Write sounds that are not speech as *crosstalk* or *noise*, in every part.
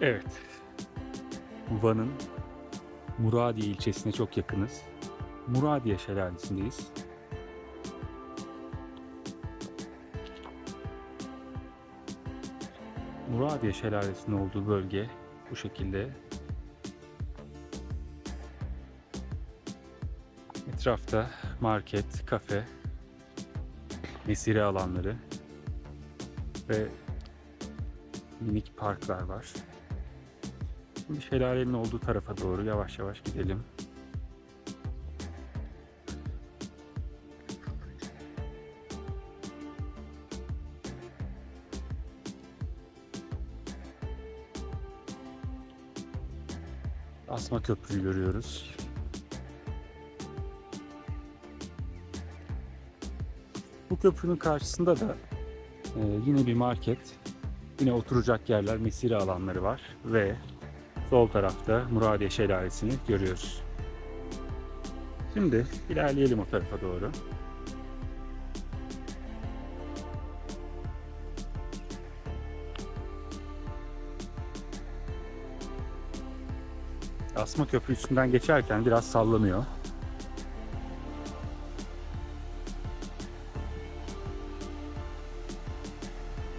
Evet. Van'ın Muradiye ilçesine çok yakınız. Muradiye Şelalesi'ndeyiz. Muradiye Şelalesi'nin olduğu bölge bu şekilde. Etrafta market, kafe, mesire alanları ve minik parklar var. Şimdi şelalenin olduğu tarafa doğru yavaş yavaş gidelim. Asma Köprü'yü görüyoruz. Bu köprünün karşısında da e, yine bir market, yine oturacak yerler, mesire alanları var ve sol tarafta Muradiye Şelalesi'ni görüyoruz. Şimdi ilerleyelim o tarafa doğru. Asma Köprü üstünden geçerken biraz sallanıyor.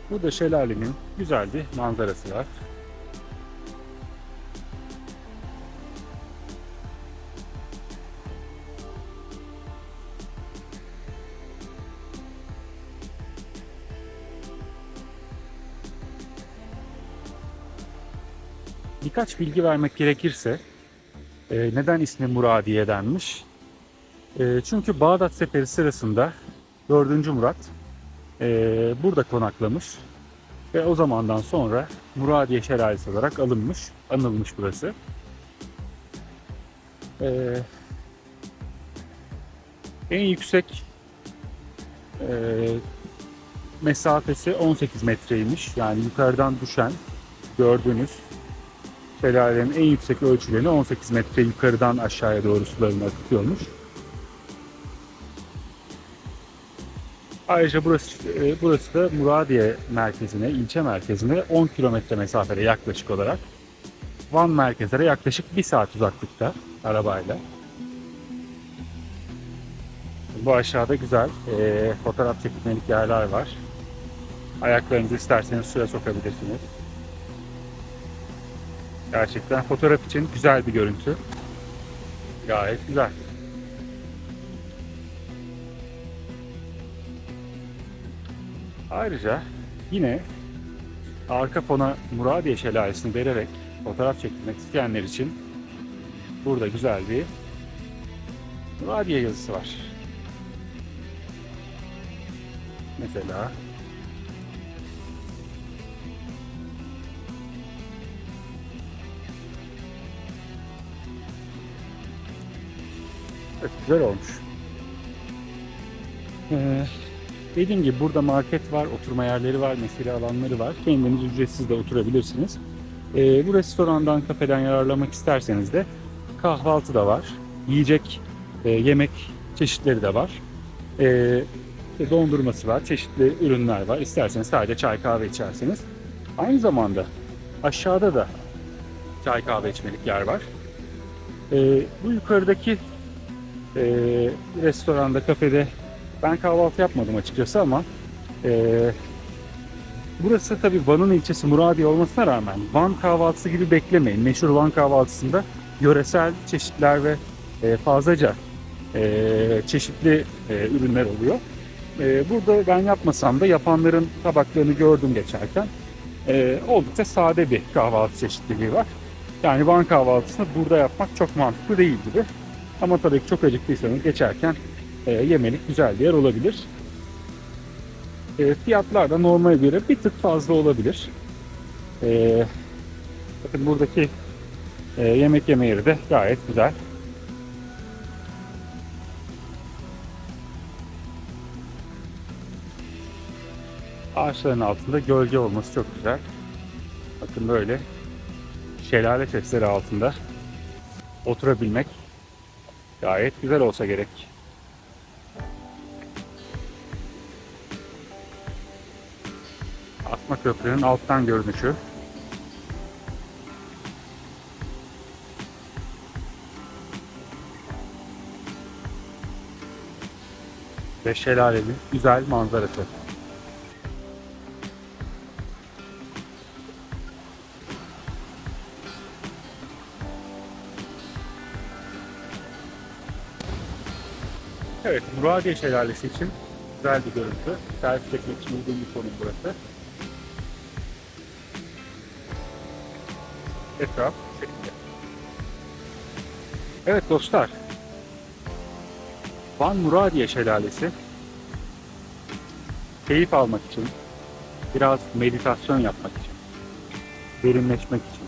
Burada şelalenin güzel bir manzarası var. Birkaç bilgi vermek gerekirse e, neden ismi Muradiye denmiş? E, çünkü Bağdat Seferi sırasında 4. Murat e, burada konaklamış ve o zamandan sonra Muradiye Şelalesi olarak alınmış, anılmış burası. En yüksek mesafesi 18 metreymiş. Yani yukarıdan düşen gördüğünüz şelalenin en yüksek ölçülerini 18 metre yukarıdan aşağıya doğru sularını akıtıyormuş. Ayrıca burası, e, burası da Muradiye merkezine, ilçe merkezine 10 kilometre mesafede yaklaşık olarak. Van merkezlere yaklaşık 1 saat uzaklıkta arabayla. Bu aşağıda güzel e, fotoğraf çekilmelik yerler var. Ayaklarınızı isterseniz suya sokabilirsiniz. Gerçekten fotoğraf için güzel bir görüntü. Gayet güzel. Ayrıca yine arka fona Muradiye Şelalesi'ni vererek fotoğraf çekilmek isteyenler için burada güzel bir Muradiye yazısı var. Mesela güzel olmuş. Ee, dediğim gibi burada market var, oturma yerleri var, mesire alanları var. Kendiniz ücretsiz de oturabilirsiniz. Ee, bu restorandan, kafeden yararlamak isterseniz de kahvaltı da var. Yiyecek, e, yemek çeşitleri de var. Ee, işte dondurması var, çeşitli ürünler var. İsterseniz sadece çay kahve içerseniz. Aynı zamanda aşağıda da çay kahve içmelik yer var. Ee, bu yukarıdaki e, restoranda, kafede ben kahvaltı yapmadım açıkçası ama e, burası tabii Van'ın ilçesi Muradiye olmasına rağmen Van kahvaltısı gibi beklemeyin. Meşhur Van kahvaltısında yöresel çeşitler ve e, fazlaca e, çeşitli e, ürünler oluyor. E, burada ben yapmasam da yapanların tabaklarını gördüm geçerken. E, oldukça sade bir kahvaltı çeşitliliği var. Yani Van kahvaltısını burada yapmak çok mantıklı değil gibi. Ama tabii ki çok acıktıysanız geçerken e, yemelik güzel bir yer olabilir. E, fiyatlar da normale göre bir tık fazla olabilir. E, bakın buradaki e, yemek yeme yeri de gayet güzel. Ağaçların altında gölge olması çok güzel. Bakın böyle şelale sesleri altında oturabilmek Gayet güzel olsa gerek. Asma köprünün alttan görünüşü. Ve şelalenin güzel manzarası. Evet, Muradiye Şelalesi için güzel bir görüntü. Selfie çekmek için uygun bir konum burası. Etraf şekilde. Evet dostlar, Van Muradiye Şelalesi keyif almak için, biraz meditasyon yapmak için, derinleşmek için,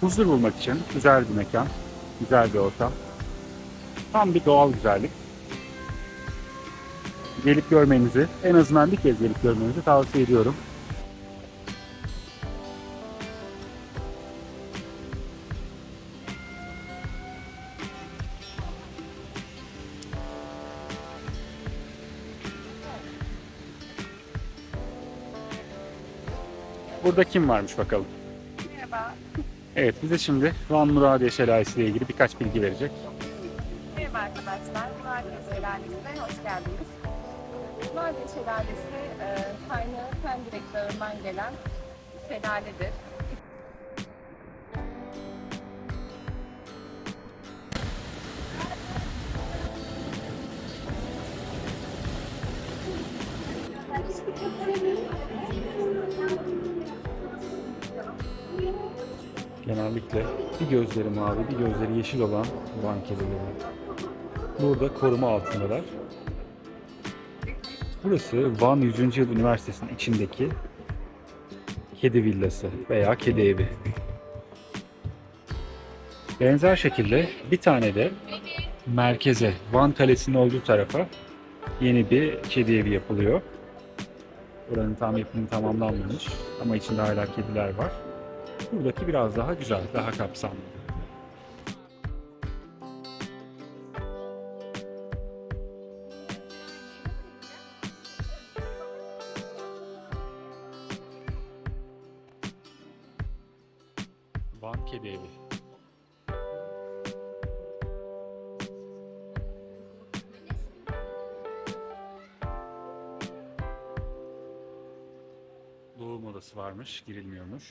huzur bulmak için güzel bir mekan, güzel bir ortam. Tam bir doğal güzellik. Gelip görmenizi, en azından bir kez gelip görmenizi tavsiye ediyorum. Burada kim varmış bakalım. Merhaba. Evet bize şimdi Van Muradiye Şelalesi ile ilgili birkaç bilgi verecek. Merhaba arkadaşlar. Mardin Şelalesi'ne hoş geldiniz. Mardin Şelalesi e, kaynağı Pendirek Dağı'ndan gelen şelaledir. Genellikle bir gözleri mavi, bir gözleri yeşil olan Van kedileri. Burada koruma altındalar. Burası Van 100. Yıl Üniversitesi'nin içindeki kedi villası veya kedi evi. Benzer şekilde bir tane de merkeze, Van Kalesi'nin olduğu tarafa yeni bir kedi evi yapılıyor. Buranın tam yapımı tamamlanmamış ama içinde hala kediler var. Buradaki biraz daha güzel, daha kapsamlı. Varmış, girilmiyormuş.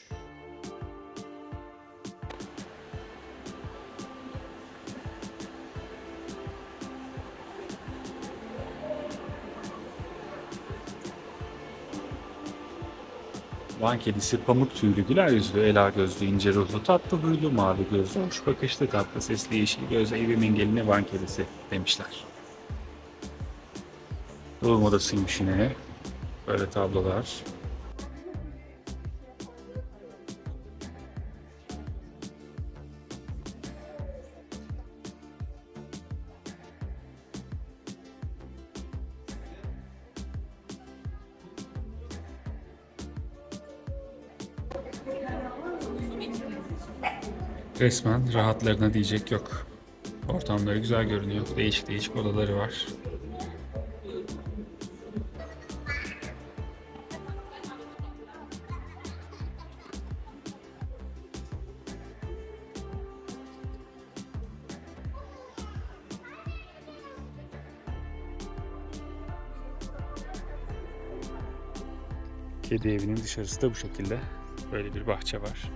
Van kedisi pamuk tüylü, güler yüzlü, ela gözlü, ince ruhlu, tatlı huylu, mavi gözlü, hoş bakışlı, tatlı sesli, yeşil gözlü, evimin gelini Van kedisi demişler. Doğum odasıymış yine. Böyle tablolar. Resmen rahatlarına diyecek yok. Ortamları güzel görünüyor. Değişik değişik odaları var. Kedi evinin dışarısı da bu şekilde. Böyle bir bahçe var.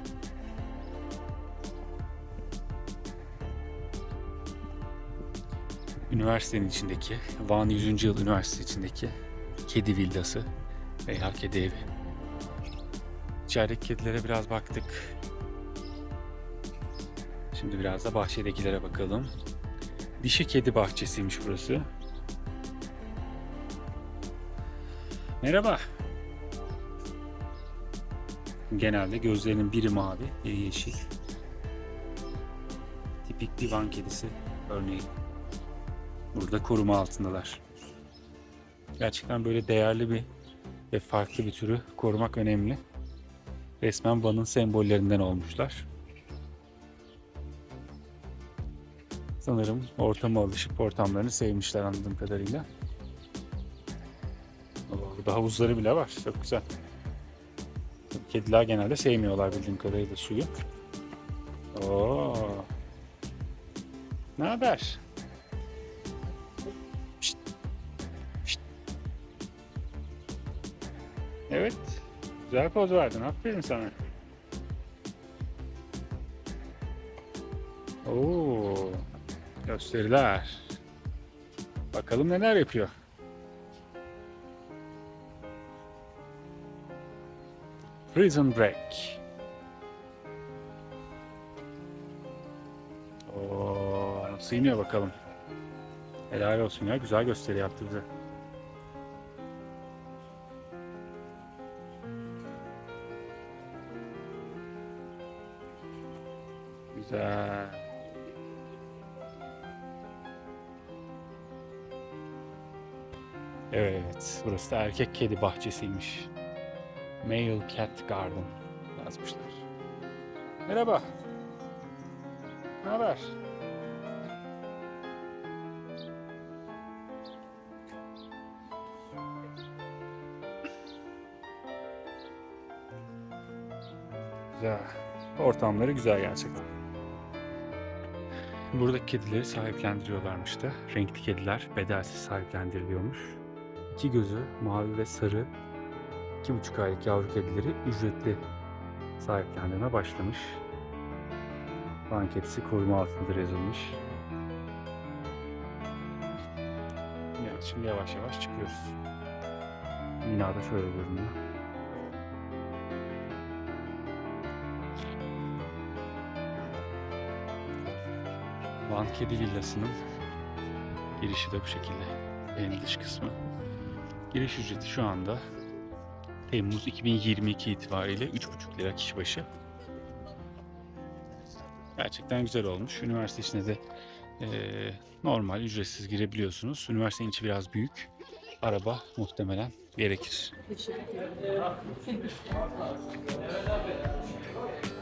Üniversitenin içindeki, Van 100. Yıl Üniversitesi içindeki kedi villası veya kedi evi. İçerideki kedilere biraz baktık. Şimdi biraz da bahçedekilere bakalım. Dişi kedi bahçesiymiş burası. Merhaba. Genelde gözlerinin biri mavi, biri yeşil. Tipik bir Van kedisi örneği burada koruma altındalar. Gerçekten böyle değerli bir ve farklı bir türü korumak önemli. Resmen Van'ın sembollerinden olmuşlar. Sanırım ortama alışıp ortamlarını sevmişler anladığım kadarıyla. Burada havuzları bile var. Çok güzel. Kediler genelde sevmiyorlar bildiğim kadarıyla suyu. Oo. Ne haber? Güzel poz verdin. Aferin sana. Oo. Gösteriler. Bakalım neler yapıyor. Prison Break. Oo, nasıl iniyor bakalım. Helal olsun ya. Güzel gösteri yaptı bize. Güzel. Evet, burası da erkek kedi bahçesiymiş. Male Cat Garden yazmışlar. Merhaba. Ne haber? Güzel. Ortamları güzel gerçekten. Buradaki kedileri sahiplendiriyorlarmış da. Renkli kediler bedelsiz sahiplendiriliyormuş. İki gözü mavi ve sarı iki buçuk aylık yavru kedileri ücretli sahiplendirme başlamış. Van kedisi koruma altındadır yazılmış. Evet, şimdi yavaş yavaş çıkıyoruz. Binada şöyle görünüyor. Van Kedi Villası'nın girişi de bu şekilde. En dış kısmı. Giriş ücreti şu anda Temmuz 2022 itibariyle 3,5 lira kişi başı. Gerçekten güzel olmuş. Üniversite içine de eee, normal ücretsiz girebiliyorsunuz. Üniversitenin içi biraz büyük. Araba muhtemelen gerekir. *laughs*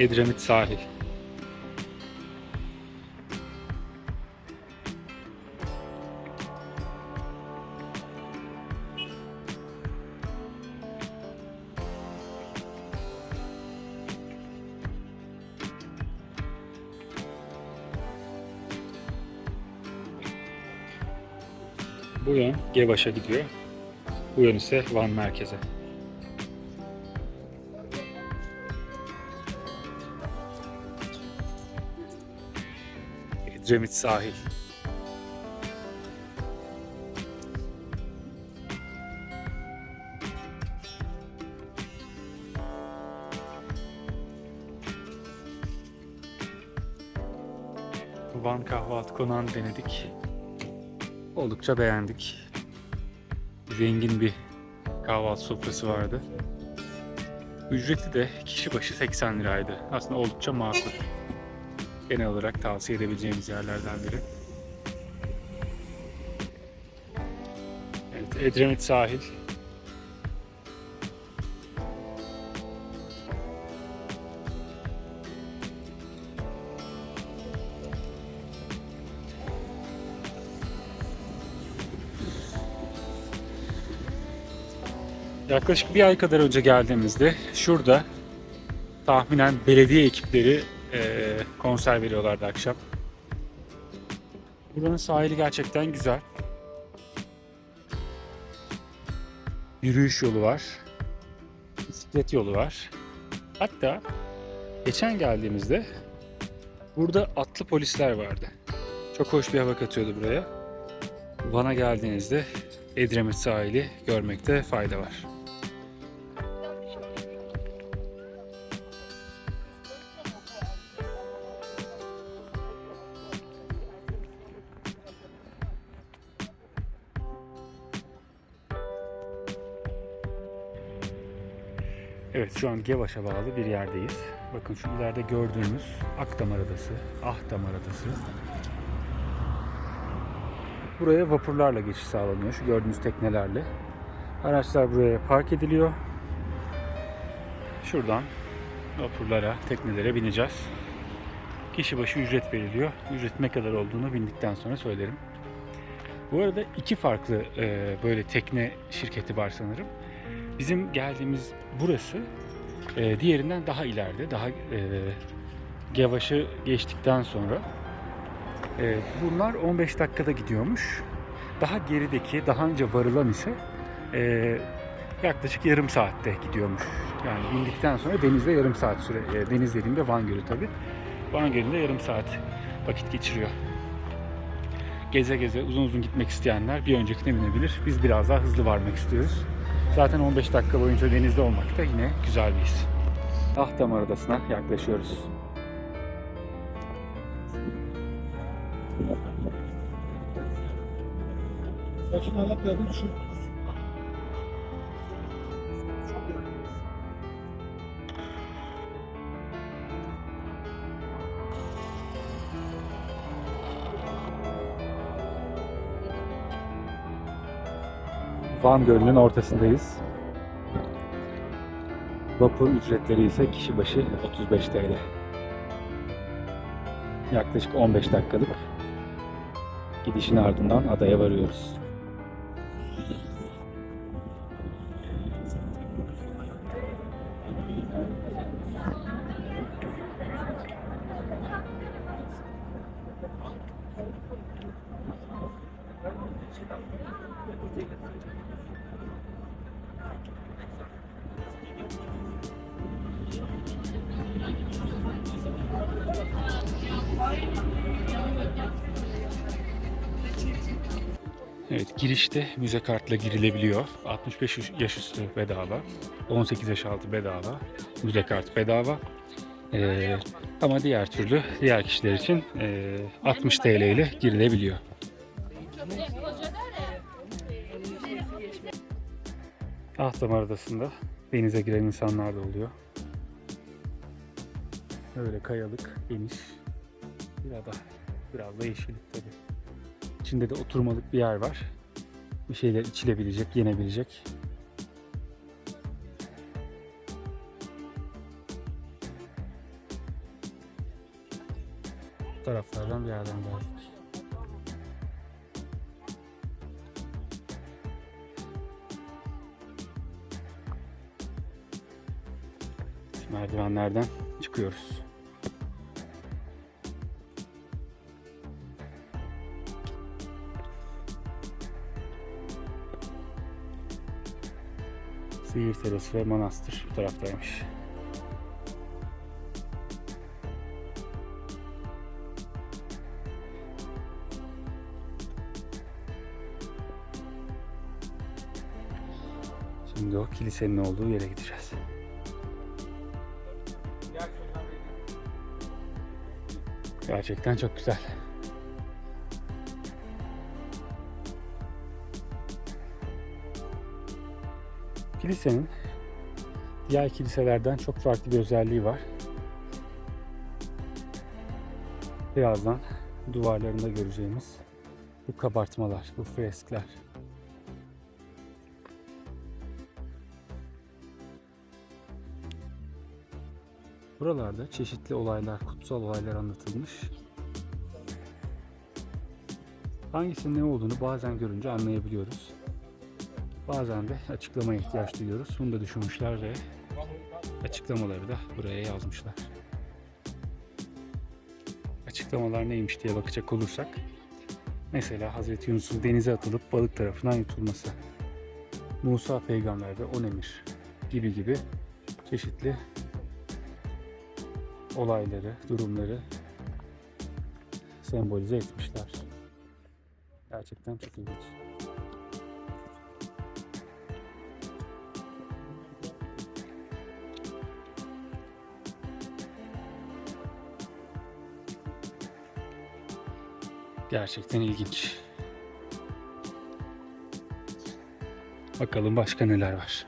Edremit sahil. Bu yön Gevaş'a gidiyor. Bu yön ise Van merkeze. Edremit sahil. Van kahvaltı konağını denedik. Oldukça beğendik. Zengin bir kahvaltı sofrası vardı. Ücreti de kişi başı 80 liraydı. Aslında oldukça makul genel olarak tavsiye edebileceğimiz yerlerden biri. Evet, Edremit sahil. Yaklaşık bir ay kadar önce geldiğimizde şurada tahminen belediye ekipleri eee, konser veriyorlardı akşam. Buranın sahili gerçekten güzel. Yürüyüş yolu var. Bisiklet yolu var. Hatta geçen geldiğimizde burada atlı polisler vardı. Çok hoş bir hava katıyordu buraya. Van'a geldiğinizde Edremit sahili görmekte fayda var. Şu an Gevaş'a bağlı bir yerdeyiz. Bakın şu ileride gördüğünüz Akdamar Adası, Ahdamar Adası. Buraya vapurlarla geçiş sağlanıyor. Şu gördüğünüz teknelerle. Araçlar buraya park ediliyor. Şuradan vapurlara, teknelere bineceğiz. Kişi başı ücret veriliyor. Ücret ne kadar olduğunu bindikten sonra söylerim. Bu arada iki farklı e, böyle tekne şirketi var sanırım. Bizim geldiğimiz burası e, diğerinden daha ileride, daha e, Gavaş'ı geçtikten sonra. E, bunlar 15 dakikada gidiyormuş. Daha gerideki, daha önce varılan ise e, yaklaşık yarım saatte gidiyormuş. Yani bindikten sonra denizde yarım saat süre, e, deniz dediğimde Van Gölü tabi. Van Gölü'nde yarım saat vakit geçiriyor. Geze geze uzun uzun gitmek isteyenler bir öncekine binebilir. Biz biraz daha hızlı varmak istiyoruz. Zaten 15 dakika boyunca denizde olmak da yine güzel bir his. Ahtamar Adası'na yaklaşıyoruz. Saçın ayaklarını düşür. Van Gölü'nün ortasındayız. Vapur ücretleri ise kişi başı 35 TL. Yaklaşık 15 dakikalık gidişin ardından adaya varıyoruz. Evet, girişte müze kartla girilebiliyor. 65 yaş üstü bedava, 18 yaş altı bedava, müze kart bedava. Ee, ama diğer türlü, diğer kişiler için e, 60 TL ile girilebiliyor. Ahtamar Adası'nda denize giren insanlar da oluyor. Öyle kayalık, geniş bir ada. Biraz da yeşillik tabii. İçinde de oturmalık bir yer var. Bir şeyler içilebilecek, yenebilecek. Bu taraflardan bir yerden geldik. Merdivenlerden çıkıyoruz. Sihir Terası ve Manastır bu taraftaymış. Şimdi o kilisenin olduğu yere gideceğiz. Gerçekten çok güzel. Kilisenin diğer kiliselerden çok farklı bir özelliği var. Birazdan duvarlarında göreceğimiz bu kabartmalar, bu freskler. Buralarda çeşitli olaylar, kutsal olaylar anlatılmış. Hangisinin ne olduğunu bazen görünce anlayabiliyoruz. Bazen de açıklamaya ihtiyaç duyuyoruz. Bunu da düşünmüşler ve açıklamaları da buraya yazmışlar. Açıklamalar neymiş diye bakacak olursak mesela Hazreti Yunus'un denize atılıp balık tarafından yutulması, Musa peygamber ve on emir gibi gibi çeşitli olayları, durumları sembolize etmişler. Gerçekten çok ilginç. Gerçekten ilginç. Bakalım başka neler var.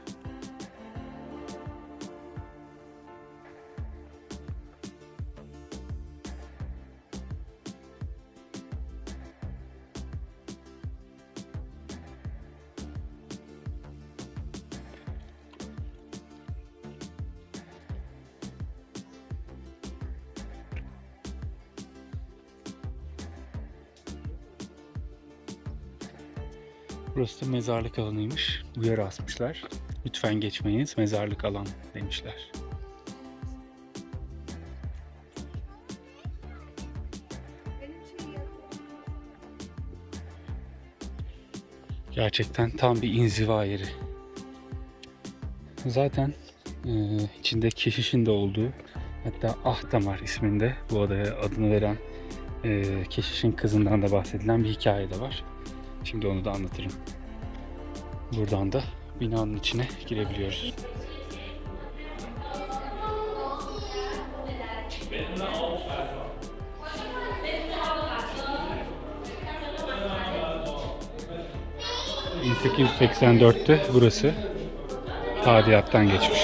Mezarlık alanıymış. Uyarı asmışlar. Lütfen geçmeyiniz mezarlık alan demişler. Gerçekten tam bir inziva yeri. Zaten e, içinde keşişin de olduğu hatta Ahdamar isminde bu adaya adını veren e, keşişin kızından da bahsedilen bir hikaye de var. Şimdi onu da anlatırım. Buradan da binanın içine girebiliyoruz. ...1884'te burası tadilattan geçmiş.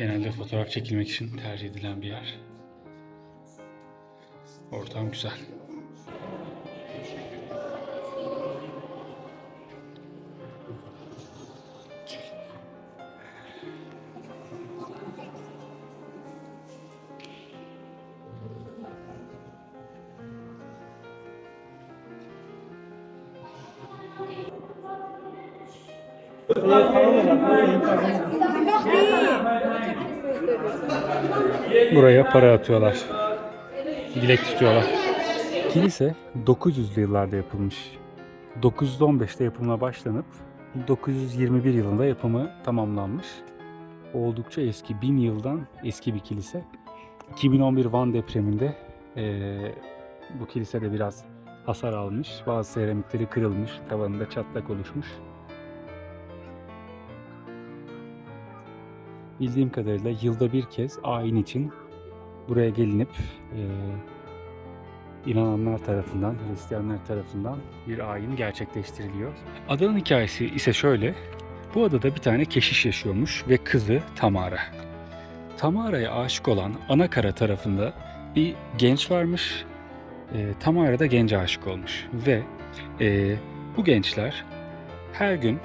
Genelde fotoğraf çekilmek için tercih edilen bir yer. Ortam güzel. Buraya para atıyorlar. Dilek tutuyorlar. Kilise 900'lü yıllarda yapılmış. 915'te yapımına başlanıp 921 yılında yapımı tamamlanmış. Oldukça eski, 1000 yıldan eski bir kilise. 2011 Van depreminde eee, bu kilise de biraz hasar almış. Bazı seramikleri kırılmış, tavanında çatlak oluşmuş. Bildiğim kadarıyla yılda bir kez ayin için buraya gelinip e, inananlar tarafından, Hristiyanlar tarafından bir ayin gerçekleştiriliyor. Adanın hikayesi ise şöyle. Bu adada bir tane keşiş yaşıyormuş ve kızı Tamara. Tamara'ya aşık olan Anakara tarafında bir genç varmış. E, Tamara da gence aşık olmuş ve e, bu gençler her gün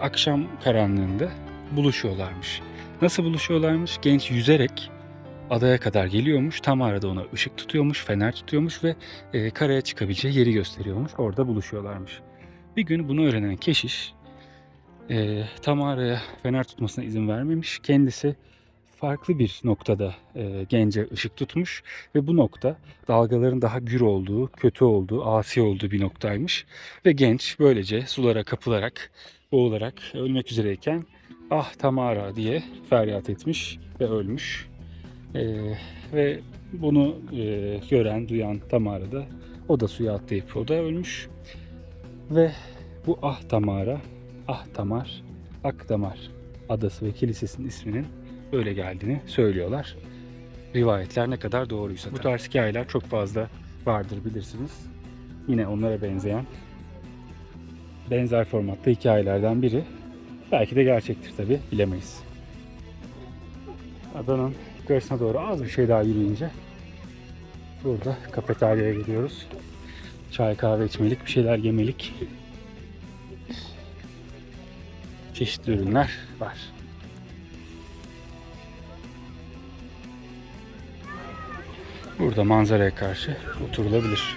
akşam karanlığında buluşuyorlarmış. Nasıl buluşuyorlarmış? Genç yüzerek adaya kadar geliyormuş. Tamara da ona ışık tutuyormuş, fener tutuyormuş ve e, karaya çıkabileceği yeri gösteriyormuş. Orada buluşuyorlarmış. Bir gün bunu öğrenen keşiş e, Tamara'ya fener tutmasına izin vermemiş. Kendisi farklı bir noktada e, gence ışık tutmuş ve bu nokta dalgaların daha gür olduğu, kötü olduğu, asi olduğu bir noktaymış. Ve genç böylece sulara kapılarak, boğularak ölmek üzereyken ah Tamara diye feryat etmiş ve ölmüş. Ee, ve bunu e, gören, duyan Tamara da o da suya atlayıp o da ölmüş. Ve bu Ah Tamara, Ah Tamar, Akdamar adası ve kilisesinin isminin böyle geldiğini söylüyorlar. Rivayetler ne kadar doğruysa. Bu tarz hikayeler çok fazla vardır bilirsiniz. Yine onlara benzeyen benzer formatta hikayelerden biri. Belki de gerçektir tabi bilemeyiz. Adanın yukarısına doğru az bir şey daha yürüyünce burada kafeteryaya gidiyoruz. Çay kahve içmelik, bir şeyler yemelik. Çeşitli ürünler var. Burada manzaraya karşı oturulabilir.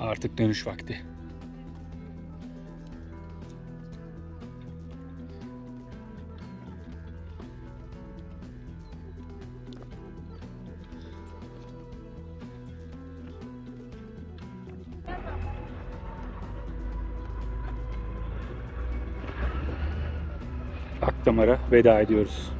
Artık dönüş vakti. Akdamar'a veda ediyoruz.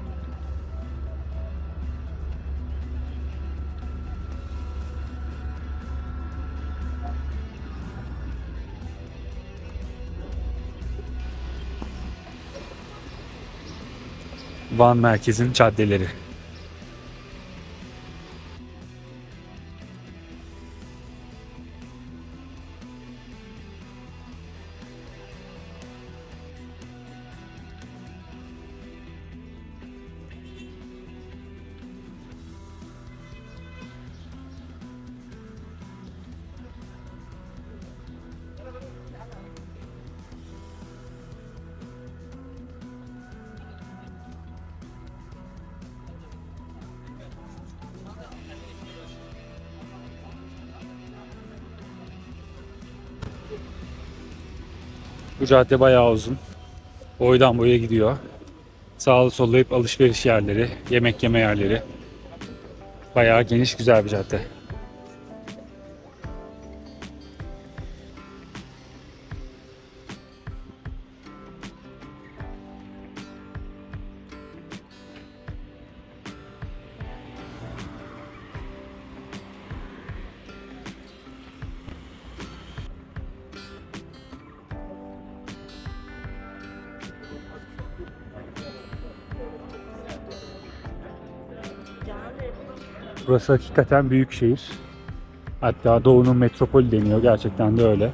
Van merkezin caddeleri. Bu cadde bayağı uzun. Boydan boya gidiyor. Sağlı sollu hep alışveriş yerleri, yemek yeme yerleri. Bayağı geniş güzel bir cadde. Burası hakikaten büyük şehir. Hatta Doğu'nun metropolü deniyor. Gerçekten de öyle.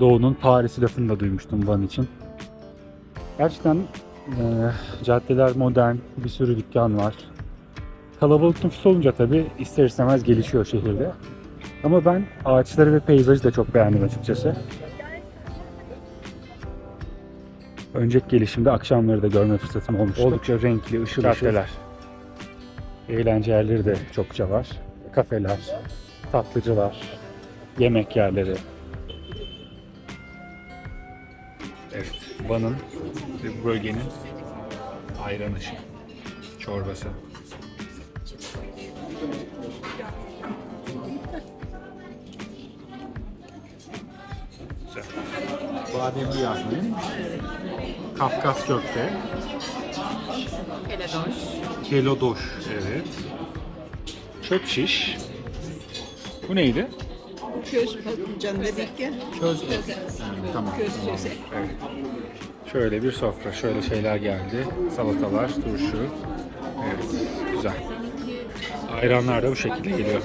Doğu'nun Paris'i lafını da duymuştum Van için. Gerçekten eee, caddeler modern, bir sürü dükkan var. Kalabalık nüfus olunca tabii ister istemez gelişiyor şehirde. Ama ben ağaçları ve peyzajı da çok beğendim açıkçası. Önceki gelişimde akşamları da görme fırsatım olmuştu. Oldukça renkli, ışıl caddeler. Eğlence yerleri de çokça var. Kafeler, tatlıcılar, yemek yerleri. Evet, Van'ın ve bu bölgenin ayran ışığı, çorbası. Bademli yasmin, Kafkas köfte, Keledoş. Kelodoş, evet. Çöp şiş. Bu neydi? Köz patlıcan dedik ya. Köz et. Tamam. tamam. Evet. Şöyle bir sofra, şöyle şeyler geldi. Salatalar, turşu. Evet, güzel. Ayranlar da bu şekilde geliyor.